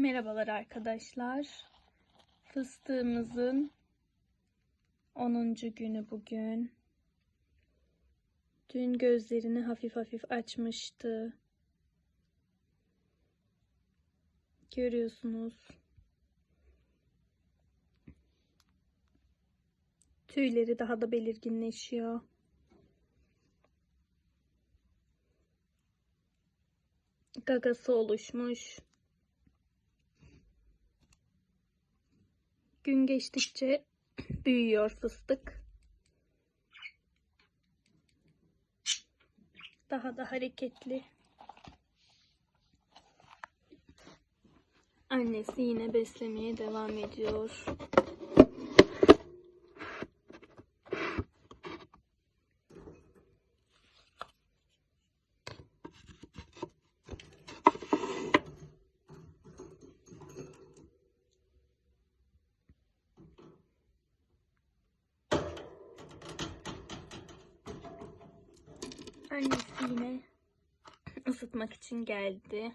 Merhabalar arkadaşlar. Fıstığımızın 10. günü bugün. Dün gözlerini hafif hafif açmıştı. Görüyorsunuz. Tüyleri daha da belirginleşiyor. Gagası oluşmuş. Gün geçtikçe büyüyor fıstık. Daha da hareketli. Annesi yine beslemeye devam ediyor. Annesi yine ısıtmak için geldi.